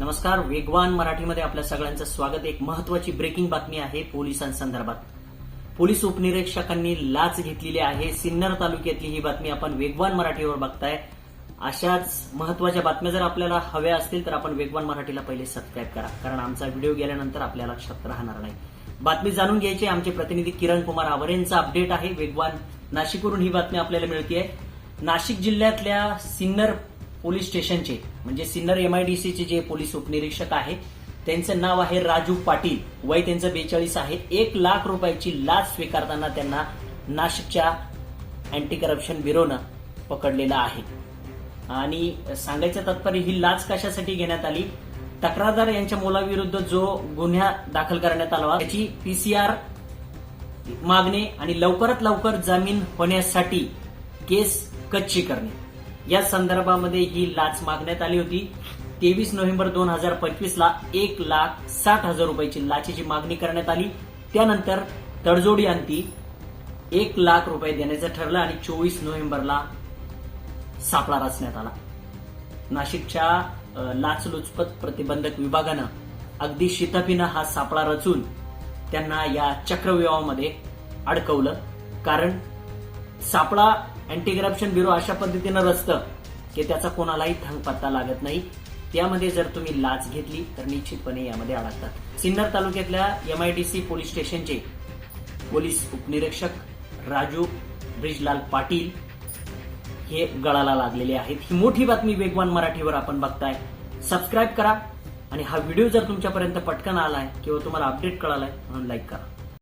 नमस्कार वेगवान मराठीमध्ये आपल्या सगळ्यांचं स्वागत. एक महत्वाची ब्रेकिंग बातमी आहे पोलिसांसंदर्भात. पोलीस उपनिरीक्षकांनी लाच घेतलेली आहे. सिन्नर तालुक्यातली ही बातमी आपण वेगवान मराठीवर बघताय. अशाच महत्त्वाच्या बातम्या जर आपल्याला हव्या असतील तर आपण वेगवान मराठीला पहिले सबस्क्राईब करा. कारण आमचा व्हिडिओ गेल्यानंतर आपल्या लक्षात राहणार नाही. बातमी जाणून घ्यायची आमचे प्रतिनिधी किरण कुमार आवरेंचा अपडेट आहे. वेगवान नाशिकवरून ही बातमी आपल्याला मिळते नाशिक जिल्ह्यातल्या सिन्नर पोलीस स्टेशनचे म्हणजे सिन्नर एमआयडीसीचे जे पोलीस उपनिरीक्षक आहेत त्यांचं नाव आहे राजू पाटील. वय त्यांचं बेचाळीस आहे. एक लाख रुपयाची लाच स्वीकारताना त्यांना नाशिकच्या अँटी करप्शन ब्युरोनं पकडलेलं आहे. आणि सांगायचं तात्पर्य ही लाच कशासाठी घेण्यात आली? तक्रारदार यांच्या मुलाविरुद्ध जो गुन्हा दाखल करण्यात आला त्याची पीसीआर मागणे आणि लवकरात लवकर जामीन होण्यासाठी केस कच्ची करणे. या संदर्भामध्ये ही लाच मागण्यात आली होती. तेवीस नोव्हेंबर दोन हजार पंचवीस ला एक लाख साठ हजार रुपयाची लाचेची मागणी करण्यात आली. त्यानंतर तडजोडी अंती एक लाख रुपये देण्याचं ठरलं आणि चोवीस नोव्हेंबरला सापळा रचण्यात आला. नाशिकच्या लाचलुचपत प्रतिबंधक विभागानं अगदी शिताफीनं हा सापळा रचून त्यांना या चक्रव्यूहामध्ये अडकवलं. कारण सापळा अँटी करप्शन ब्युरो अशा पद्धतीनं रचतं की त्याचा कोणालाही थांगपत्ता लागत नाही. त्यामध्ये जर तुम्ही लाच घेतली तर निश्चितपणे यामध्ये अडकतात. सिन्नर तालुक्यातल्या एमआयडीसी पोलीस स्टेशनचे पोलीस उपनिरीक्षक राजू ब्रिजलाल पाटील हे गळाला लागलेले आहेत. ही मोठी बातमी वेगवान मराठीवर आपण बघताय. सबस्क्राईब करा आणि हा व्हिडिओ जर तुमच्यापर्यंत पटकन आलाय किंवा तुम्हाला अपडेट कळालाय म्हणून लाईक करा.